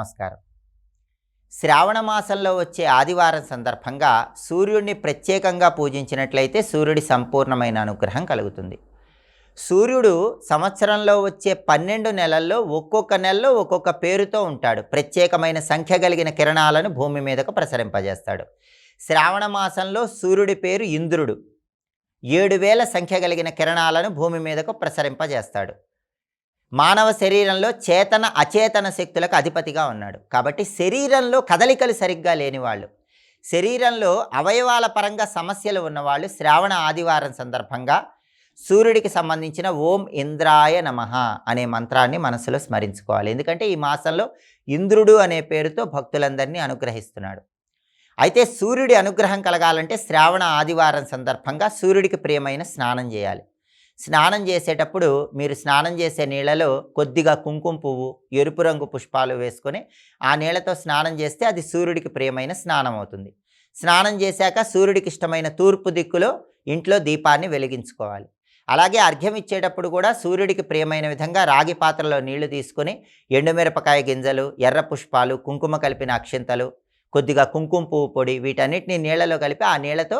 నమస్కారం. శ్రావణ మాసంలో వచ్చే ఆదివారం సందర్భంగా సూర్యుడిని ప్రత్యేకంగా పూజించినట్లయితే సూర్యుడి సంపూర్ణమైన అనుగ్రహం కలుగుతుంది. సూర్యుడు సంవత్సరంలో వచ్చే పన్నెండు నెలల్లో ఒక్కొక్క నెలలో ఒక్కొక్క పేరుతో ఉంటాడు. ప్రత్యేకమైన సంఖ్య కలిగిన కిరణాలను భూమి మీదకు ప్రసరింపజేస్తాడు. శ్రావణ మాసంలో సూర్యుడి పేరు ఇంద్రుడు. ఏడు వేల సంఖ్య కలిగిన కిరణాలను భూమి మీదకు ప్రసరింపజేస్తాడు. మానవ శరీరంలో చేతన అచేతన శక్తులకు అధిపతిగా ఉన్నాడు. కాబట్టి శరీరంలో కదలికలు సరిగ్గా లేని వాళ్ళు శరీరంలో అవయవాల పరంగా సమస్యలు ఉన్నవాళ్ళు శ్రావణ ఆదివారం సందర్భంగా సూర్యుడికి సంబంధించిన ఓం ఇంద్రాయ నమ అనే మంత్రాన్ని మనసులో స్మరించుకోవాలి. ఎందుకంటే ఈ మాసంలో ఇంద్రుడు అనే పేరుతో భక్తులందరినీ అనుగ్రహిస్తున్నాడు. అయితే సూర్యుడి అనుగ్రహం కలగాలంటే శ్రావణ ఆదివారం సందర్భంగా సూర్యుడికి ప్రియమైన స్నానం చేయాలి. స్నానం చేసేటప్పుడు మీరు స్నానం చేసే నీళ్ళలో కొద్దిగా కుంకుమ పువ్వు ఎరుపు రంగు పుష్పాలు వేసుకొని ఆ నీళ్ళతో స్నానం చేస్తే అది సూర్యుడికి ప్రియమైన స్నానం అవుతుంది. స్నానం చేశాక సూర్యుడికి ఇష్టమైన తూర్పు దిక్కులో ఇంట్లో దీపాన్ని వెలిగించుకోవాలి. అలాగే అర్ఘ్యం ఇచ్చేటప్పుడు కూడా సూర్యుడికి ప్రియమైన విధంగా రాగి పాత్రలో నీళ్ళు తీసుకొని ఎండుమిరపకాయ గింజలు ఎర్ర పుష్పాలు కుంకుమ కలిపిన అక్షింతలు కొద్దిగా కుంకుమ పువ్వు పొడి వీటన్నిటిని నీళ్ళలో కలిపి ఆ నీళ్ళతో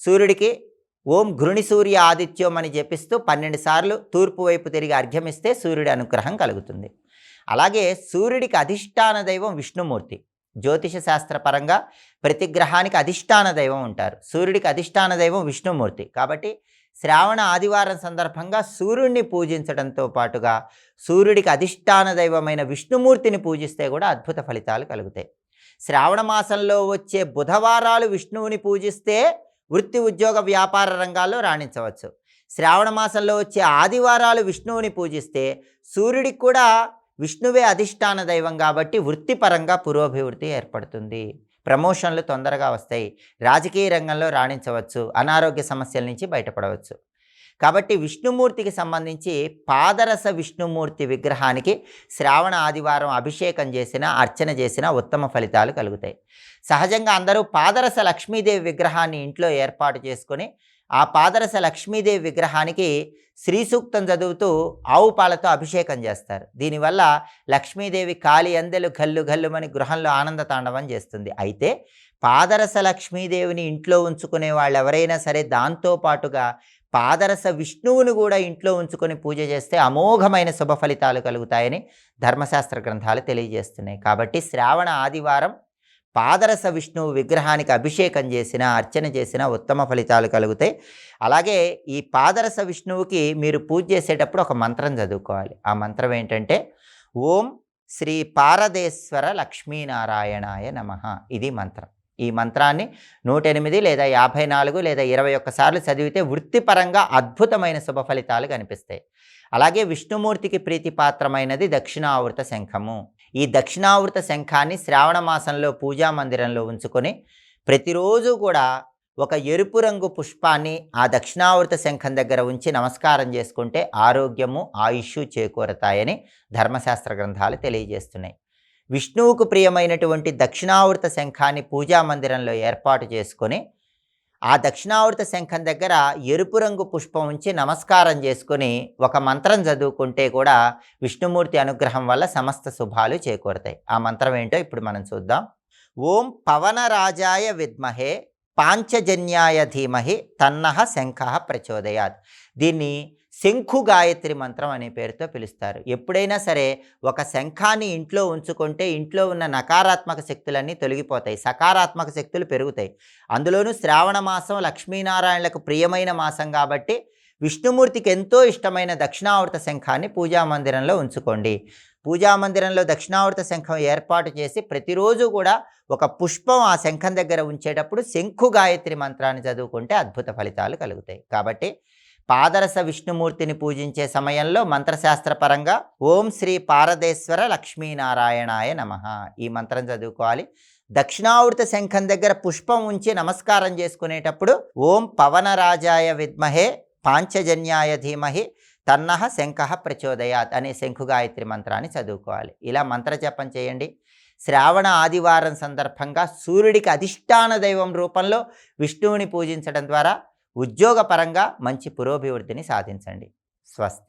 సూర్యుడికి ఓం ఘృణి సూర్య ఆదిత్యం అని జపిస్తూ పన్నెండు సార్లు తూర్పు వైపు తిరిగి అర్ఘ్యమిస్తే సూర్యుడి అనుగ్రహం కలుగుతుంది. అలాగే సూర్యుడికి అధిష్టాన దైవం విష్ణుమూర్తి. జ్యోతిష శాస్త్రపరంగా ప్రతి గ్రహానికి అధిష్టాన దైవం ఉంటారు. సూర్యుడికి అధిష్టాన దైవం విష్ణుమూర్తి. కాబట్టి శ్రావణ ఆదివారం సందర్భంగా సూర్యుడిని పూజించడంతో పాటుగా సూర్యుడికి అధిష్టాన దైవమైన విష్ణుమూర్తిని పూజిస్తే కూడా అద్భుత ఫలితాలు కలుగుతాయి. శ్రావణ మాసంలో వచ్చే బుధవారాలు విష్ణువుని పూజిస్తే వృత్తి ఉద్యోగ వ్యాపార రంగాల్లో రాణించవచ్చు. శ్రావణ మాసంలో వచ్చే ఆదివారాలు విష్ణువుని పూజిస్తే సూర్యుడికి కూడా విష్ణువే అధిష్టాన దైవం కాబట్టి వృత్తిపరంగా పురోభివృద్ధి ఏర్పడుతుంది. ప్రమోషన్లు తొందరగా వస్తాయి. రాజకీయ రంగంలో రాణించవచ్చు. అనారోగ్య సమస్యల నుంచి బయటపడవచ్చు. కాబట్టి విష్ణుమూర్తికి సంబంధించి పాదరస విష్ణుమూర్తి విగ్రహానికి శ్రావణ ఆదివారం అభిషేకం చేసిన అర్చన చేసిన ఉత్తమ ఫలితాలు కలుగుతాయి. సహజంగా అందరూ పాదరస లక్ష్మీదేవి విగ్రహాన్ని ఇంట్లో ఏర్పాటు చేసుకొని ఆ పాదరస లక్ష్మీదేవి విగ్రహానికి శ్రీ సూక్తం చదువుతూ ఆవు పాలతో అభిషేకం చేస్తారు. దీనివల్ల లక్ష్మీదేవి కాలి అందెలు గల్లు గల్లుమని గృహంలో ఆనంద తాండవం చేస్తుంది. అయితే పాదరస లక్ష్మీదేవిని ఇంట్లో ఉంచుకునే వాళ్ళు ఎవరైనా సరే దాంతో పాటుగా పాదరస విష్ణువును కూడా ఇంట్లో ఉంచుకొని పూజ చేస్తే అమోఘమైన శుభ ఫలితాలు కలుగుతాయని ధర్మశాస్త్ర గ్రంథాలు తెలియజేస్తున్నాయి. కాబట్టి శ్రావణ ఆదివారం పాదరస విష్ణువు విగ్రహానికి అభిషేకం చేసిన అర్చన చేసిన ఉత్తమ ఫలితాలు కలుగుతాయి. అలాగే ఈ పాదరస విష్ణువుకి మీరు పూజ చేసేటప్పుడు ఒక మంత్రం చదువుకోవాలి. ఆ మంత్రం ఏంటంటే ఓం శ్రీ పారదేశ్వర లక్ష్మీనారాయణాయ నమ. ఇది మంత్రం. ఈ మంత్రాన్ని నూట ఎనిమిది లేదా యాభై నాలుగు లేదా ఇరవై ఒక్కసార్లు చదివితే వృత్తిపరంగా అద్భుతమైన శుభ ఫలితాలు కనిపిస్తాయి. అలాగే విష్ణుమూర్తికి ప్రీతిపాత్రమైనది దక్షిణావృత శంఖము. ఈ దక్షిణావృత శంఖాన్ని శ్రావణ మాసంలో పూజా మందిరంలో ఉంచుకొని ప్రతిరోజు కూడా ఒక ఎరుపు రంగు పుష్పాన్ని ఆ దక్షిణావృత శంఖం దగ్గర ఉంచి నమస్కారం చేసుకుంటే ఆరోగ్యము ఆయుష్ చేకూరతాయని ధర్మశాస్త్ర గ్రంథాలు తెలియజేస్తున్నాయి. విష్ణువుకు ప్రియమైనటువంటి దక్షిణావృత శంఖాన్ని పూజా మందిరంలో ఏర్పాటు చేసుకొని ఆ దక్షిణావృత శంఖం దగ్గర ఎరుపు రంగు పుష్పం ఉంచి నమస్కారం చేసుకొని ఒక మంత్రం చదువుకుంటే కూడా విష్ణుమూర్తి అనుగ్రహం వల్ల సమస్త శుభాలు చేకూరతాయి. ఆ మంత్రం ఏంటో ఇప్పుడు మనం చూద్దాం. ఓం పవనరాజాయ విద్మహే పాంచజన్యాయ ధీమహి తన్నహ శంఖ ప్రచోదయాత్. దీన్ని శంఖు గాయత్రి మంత్రం అనే పేరుతో పిలుస్తారు. ఎప్పుడైనా సరే ఒక శంఖాన్ని ఇంట్లో ఉంచుకుంటే ఇంట్లో ఉన్న నకారాత్మక శక్తులన్నీ తొలగిపోతాయి సకారాత్మక శక్తులు పెరుగుతాయి. అందులోనూ శ్రావణ మాసం లక్ష్మీనారాయణలకు ప్రియమైన మాసం కాబట్టి విష్ణుమూర్తికి ఎంతో ఇష్టమైన దక్షిణావృత శంఖాన్ని పూజా మందిరంలో ఉంచుకోండి. పూజా మందిరంలో దక్షిణావృత శంఖం ఏర్పాటు చేసి ప్రతిరోజు కూడా ఒక పుష్పం ఆ శంఖం దగ్గర ఉంచేటప్పుడు శంఖు గాయత్రి మంత్రాన్ని చదువుకుంటే అద్భుత ఫలితాలు కలుగుతాయి. కాబట్టి పాదరస విష్ణుమూర్తిని పూజించే సమయంలో మంత్రశాస్త్రపరంగా ఓం శ్రీ పారదేశ్వర లక్ష్మీనారాయణాయ నమ. ఈ మంత్రం చదువుకోవాలి. దక్షిణావృత శంఖం దగ్గర పుష్పం ఉంచి నమస్కారం చేసుకునేటప్పుడు ఓం పవనరాజాయ విద్మహే పాంచజన్యాయ ధీమహి తన్నహ శంఖ ప్రచోదయాత్ అనే శంఖు గాయత్రి మంత్రాన్ని చదువుకోవాలి. ఇలా మంత్ర జపం చేయండి. శ్రావణ ఆదివారం సందర్భంగా సూర్యుడికి అధిష్టాన దైవం రూపంలో విష్ణువుని పూజించడం ద్వారా ఉద్యోగపరంగా మంచి పురోభివృద్ధిని సాధించండి. స్వస్తి.